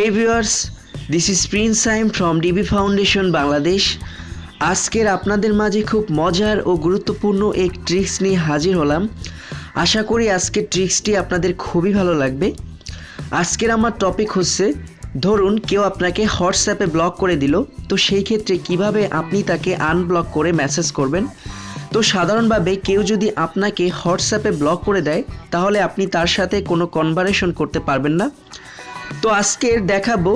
Hey viewers, this is Prince from DB Foundation Bangladesh আজকের আপনাদের মাঝে খুব মজার ও গুরুত্বপূর্ণ এক ট্রিক্স নিয়ে হাজির হলাম। আশা করি আজকের ট্রিক্সটি আপনাদের খুবই ভালো লাগবে। আজকের আমার টপিক হচ্ছে ধরুন কেউ আপনাকে হোয়াটসঅ্যাপে ব্লক করে দিল তো সেই ক্ষেত্রে কীভাবে আপনি তাকে আনব্লক করে মেসেজ করবেন? তো সাধারণভাবে কেউ যদি আপনাকে হোয়াটসঅ্যাপে ব্লক করে দেয় তাহলে আপনি তার সাথে কোনো কনভারেশন করতে পারবেন না। তো আজকের দেখাবো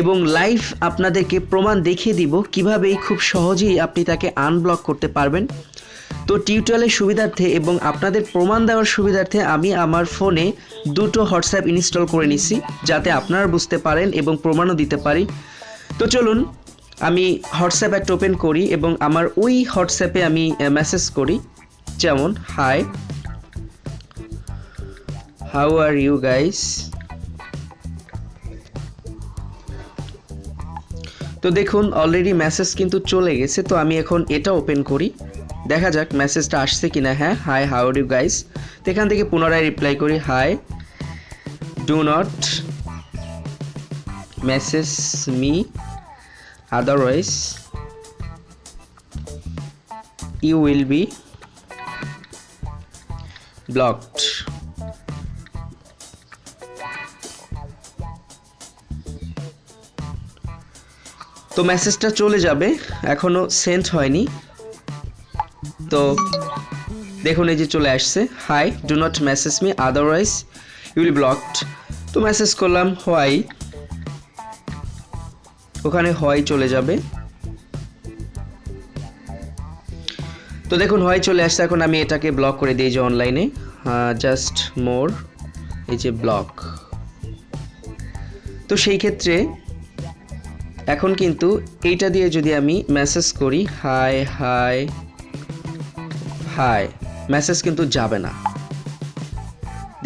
এবং লাইভ আপনাদেরকে প্রমাণ দেখিয়ে দিব কীভাবে খুব সহজেই আপনি তাকে আনব্লক করতে পারবেন। তো টিউটোরিয়ালের সুবিধার্থে এবং আপনাদের প্রমাণ দেওয়ার সুবিধার্থে আমি আমার ফোনে দুটো হোয়াটসঅ্যাপ ইনস্টল করে নিছি, যাতে আপনারা বুঝতে পারেন এবং প্রমাণও দিতে পারি। তো চলুন, আমি হোয়াটসঅ্যাপ একটা ওপেন করি এবং আমার ওই হোয়াটসঅ্যাপে আমি মেসেজ করি। যেমন hi how are you guys তো দেখুন অলরেডি মেসেজ কিন্তু চলে গেছে, তো আমি এখন এটা ওপেন করি। দেখা যাক মেসেজটা আসছে কি না হ্যাঁ হাই হাউ ইউ গাইস তো এখান থেকে পুনরায় রিপ্লাই করি hi do not message me otherwise you will be blocked তো মেসেজটা চলে যাবে। এখনও সেন্ড হয়নি। তো দেখুন এই যে চলে আসছে। Hi do not message me otherwise you'll blocked তো মেসেজ করলাম হোয়াই ওখানে হয় চলে যাবে। তো দেখুন হয় চলে আসছে। এখন আমি এটাকে ব্লক করে যে অনলাইনে জাস্ট মোর এই যে ব্লক তো সেই ক্ষেত্রে এখন কিন্তু এইটা দিয়ে যদি আমি মেসেজ করি হাই হাই হাই মেসেজ কিন্তু যাবে না।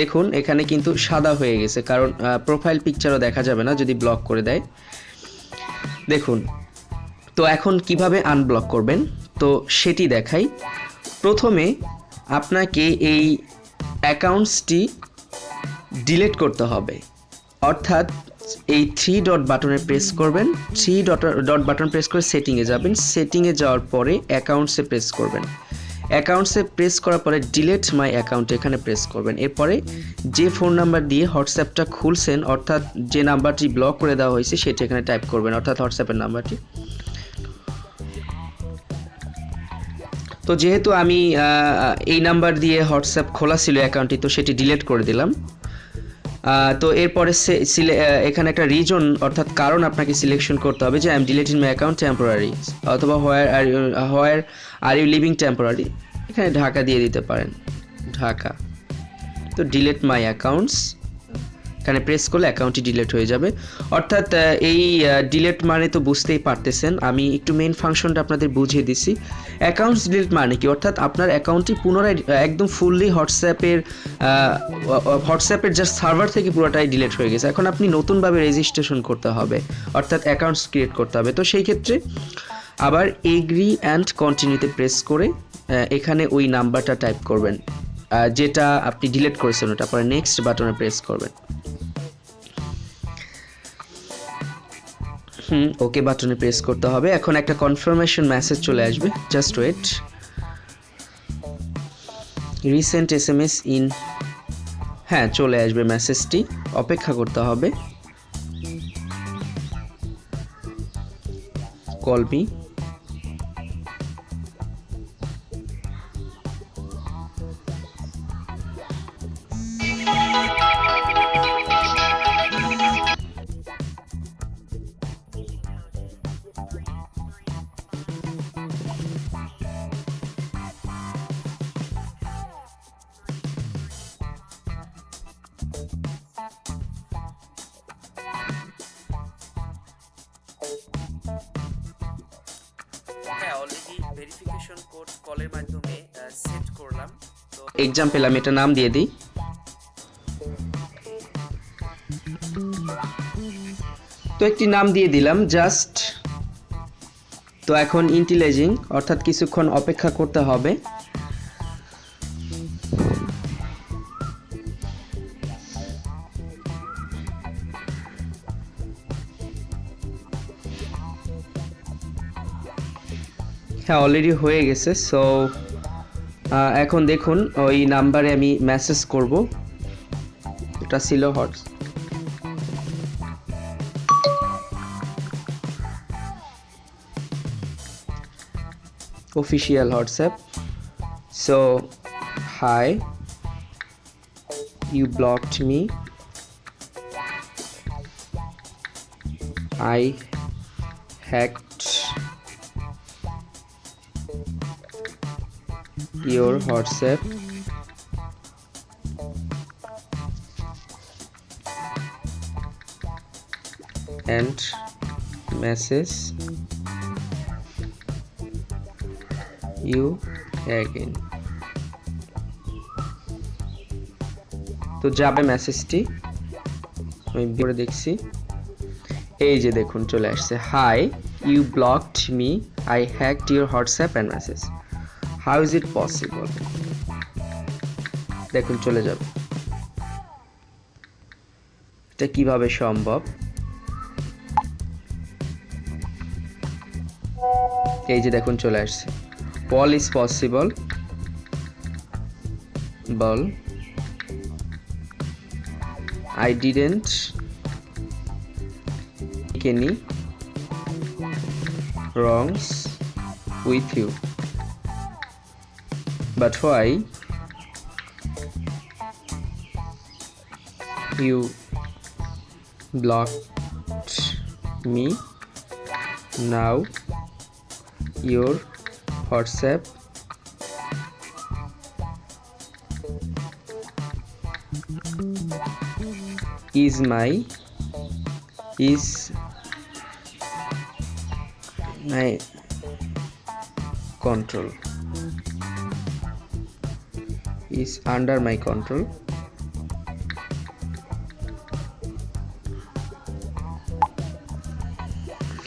দেখুন, এখানে কিন্তু সাদা হয়ে গেছে, কারণ প্রোফাইল পিকচারও দেখা যাবে না যদি ব্লক করে দেয়। দেখুন, তো এখন কীভাবে আনব্লক করবেন? তো সেটি দেখাই। প্রথমে আপনাকে এই অ্যাকাউন্টসটি ডিলিট করতে হবে। অর্থাৎ এই থ্রি ডট বাটনে প্রেস করবেন। Three dot dot button press করে সেটিংয়ে যাবেন। সেটিংয়ে যাওয়ার পরে অ্যাকাউন্টসে প্রেস করবেন। অ্যাকাউন্টসে প্রেস করার পরে ডিলেট মাই অ্যাকাউন্ট এখানে প্রেস করবেন। এরপরে যে ফোন নাম্বার দিয়ে হোয়াটসঅ্যাপটা খুলছেন, অর্থাৎ যে নাম্বারটি ব্লক করে দেওয়া হয়েছে, সেটি এখানে টাইপ করবেন, অর্থাৎ হোয়াটসঅ্যাপের নাম্বারটি। তো যেহেতু আমি এই নাম্বার দিয়ে হোয়াটসঅ্যাপ খোলা ছিল অ্যাকাউন্টটি তো সেটি ডিলিট করে দিলাম। তো এরপরে এখানে একটা রিজন অর্থাৎ কারণ আপনাকে সিলেকশন করতে হবে যে I am deleting my account temporary অথবা where are you where are you leaving temporary এখানে ঢাকা দিয়ে দিতে পারেন। ঢাকা। তো ডিলেট মাই অ্যাকাউন্টস এখানে প্রেস করলে অ্যাকাউন্টটি ডিলেট হয়ে যাবে। অর্থাৎ এই ডিলেট মানে তো বুঝতেই পারতেছেন, আমি একটু মেন ফাংশনটা আপনাদের বুঝিয়ে দিছি অ্যাকাউন্টস ডিলেট মানে কি? অর্থাৎ আপনার অ্যাকাউন্টটি পুনরায় একদম ফুললি হোয়াটসঅ্যাপের হোয়াটসঅ্যাপের জাস্ট সার্ভার থেকে পুরোটাই ডিলেট হয়ে গেছে। এখন আপনি নতুনভাবে রেজিস্ট্রেশন করতে হবে, অর্থাৎ অ্যাকাউন্টস ক্রিয়েট করতে হবে। তো সেই ক্ষেত্রে আবার এগ্রি অ্যান্ড কন্টিনিউতে প্রেস করে এখানে ওই নাম্বারটা টাইপ করবেন যেটা আপনি ডিলিট করেছেন, ওটা পরে নেক্সট বাটনে প্রেস করবেন। হুম। ওকে বাটনে প্রেস করতে হবে। এখন একটা কনফার্মেশন মেসেজ চলে আসবে। Just wait recent S M S in হ্যাঁ চলে আসবে মেসেজটি অপেক্ষা করতে হবে। কল হ্যাঁ অলরেডি ভেরিফিকেশন কোড কলের মাধ্যমে সেট করলাম। তো এক্সাম্পল আমি এটা নাম দিয়ে দিই। তো একটি নাম দিয়ে দিলাম জাস্ট তো এখন ইন্টিলেজিং অর্থাৎ কিছুক্ষণ অপেক্ষা করতে হবে। হ্যাঁ অলরেডি হয়ে গেছে সো এখন দেখুন, ওই নাম্বারে আমি মেসেজ করব। এটা ছিল হটস official WhatsApp so hi you blocked me I hack your whatsapp. And message you again. তো যাবে মেসেজটি আমি করে দেখছি। এই যে দেখুন, চলে আসছে। Hi you blocked me I hacked your WhatsApp and message how is it possible দেখুন, চলে যাবে। এটা কীভাবে সম্ভব? এই যে দেখুন, চলে আসছে। পল is possible ball. I didn't any wrongs with you but why you blocked me now your WhatsApp is my is my control is under my control.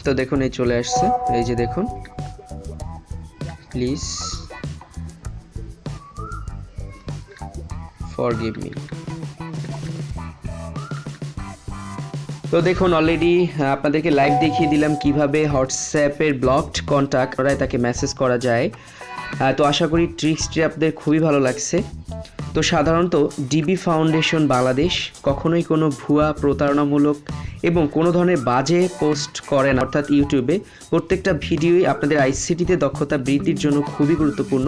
তো দেখুন, এই চলে আসছে। এই যে দেখুন প্লিজ ফরগিভ মি তো দেখুন অলরেডি আপনাদেরকে লাইভ দেখিয়ে দিলাম কীভাবে হোয়াটসঅ্যাপের ব্লকড কন্ট্যাক্ট করায় তাকে মেসেজ করা যায়। তো আশা করি ট্রিক্সটি আপনাদের খুবই ভালো লাগছে। তো সাধারণত ডিবি ফাউন্ডেশন বাংলাদেশ কখনোই কোনো ভুয়া প্রতারণামূলক এবং কোনো ধরনের বাজে পোস্ট করে না। অর্থাৎ ইউটিউবে প্রত্যেকটা ভিডিওই আপনাদের আইসিটিতে দক্ষতা বৃদ্ধির জন্য খুবই গুরুত্বপূর্ণ।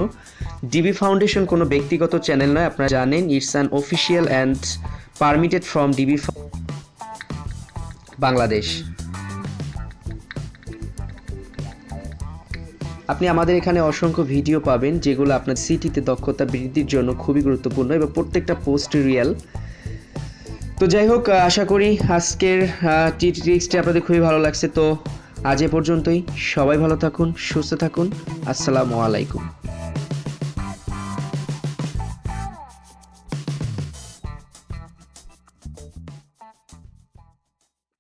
ডিবি ফাউন্ডেশন কোনো ব্যক্তিগত চ্যানেল নয়, আপনারা জানেন it's an official and permitted from DB Bangladesh. আপনি আমাদের এখানে অসংখ্য ভিডিও পাবেন, যেগুলো আপনার সিটিতে দক্ষতা বৃদ্ধির জন্য খুবই গুরুত্বপূর্ণ এবং প্রত্যেকটা পোস্ট রিয়েল তো যাই হোক আশা করি আজকের টি আপনাদের খুবই ভালো লাগছে। তো আজ এ পর্যন্তই। সবাই ভালো থাকুন, সুস্থ থাকুন। আসসালামু আলাইকুম।